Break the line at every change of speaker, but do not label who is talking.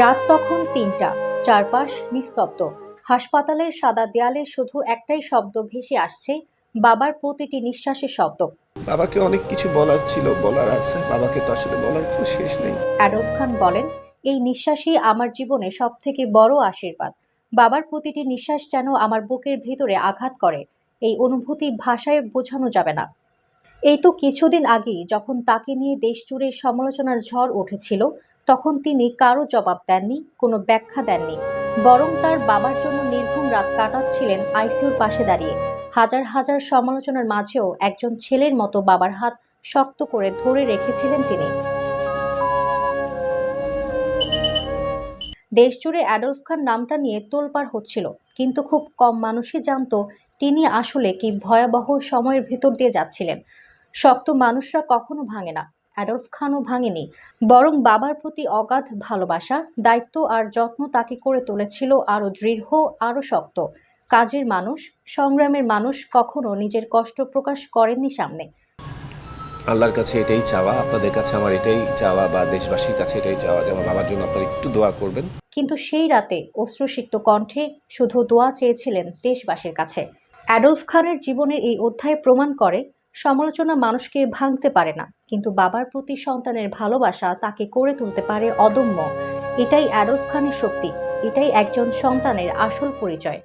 রাত তখন তিনটা। চারপাশ নিস্তব্ধ। হাসপাতালের সাদা দেয়ালে শুধু একটাই শব্দ ভেসে আসছে বাবার প্রতিটি নিঃশ্বাসের শব্দ।
বাবাকে অনেক কিছু বলার ছিল বলার আছে। বাবাকে তো আসলে বলার কোনো শেষ নেই।
অ্যাডলফ খান বলেন এই নিঃশ্বাসই আমার জীবনে সব থেকে বড় আশীর্বাদ। বাবার প্রতিটি নিঃশ্বাস যেন আমার বুকের ভেতরে আঘাত করে। এই অনুভূতি ভাষায় বোঝানো যাবে না। এই তো কিছুদিন আগেই যখন তাকে নিয়ে দেশ জুড়ে সমালোচনার ঝড় উঠেছিল তখন তিনি কারও জবাব দেননি, কোনো ব্যাখ্যা দেননি। বরং তার বাবার জন্য নির্ঘুম রাত কাটাচ্ছিলেন আইসিইউর পাশে দাঁড়িয়ে। হাজার হাজার সমালোচনার মাঝেও একজন ছেলের মতো বাবার হাত শক্ত করে ধরে রেখেছিলেন তিনি। দেশজুড়ে অ্যাডলফ খান নামটা নিয়ে তোলপাড় হচ্ছিল, কিন্তু খুব কম মানুষই জানত তিনি আসলে কি ভয়াবহ সময়ের ভেতর দিয়ে যাচ্ছিলেন। শক্ত মানুষরা কখনো ভাঙে না। অ্যাডলফ খানও ভাঙেনি বরং বাবার প্রতি অগাধ ভালোবাসা দায়িত্ব আর যত্ন তাকে করে তুলেছিল আরও দৃঢ় আরও শক্ত। কাজের মানুষ সংগ্রামের মানুষ কখনো নিজের কষ্ট প্রকাশ করেননি সামনে।
আল্লাহর কাছে এটাই চাওয়া আপনাদের কাছে আমার এটাই চাওয়া বা দেশবাসীর কাছে এটাই চাওয়া যে আমার বাবার জন্য আপনারা একটু দোয়া করবেন।
কিন্তু সেই রাতে অশ্রুসিক্ত কণ্ঠে শুধু দোয়া চেয়েছিলেন দেশবাসীর কাছে। অ্যাডলফ খানের জীবনের এই অধ্যায় প্রমাণ করে সমালোচনা মানুষকে ভাঙতে পারে না, কিন্তু বাবার প্রতি সন্তানের ভালোবাসা তাকে করে তুলতে পারে অদম্য। এটাই অ্যাডলফ খানের শক্তি, এটাই একজন সন্তানের আসল পরিচয়।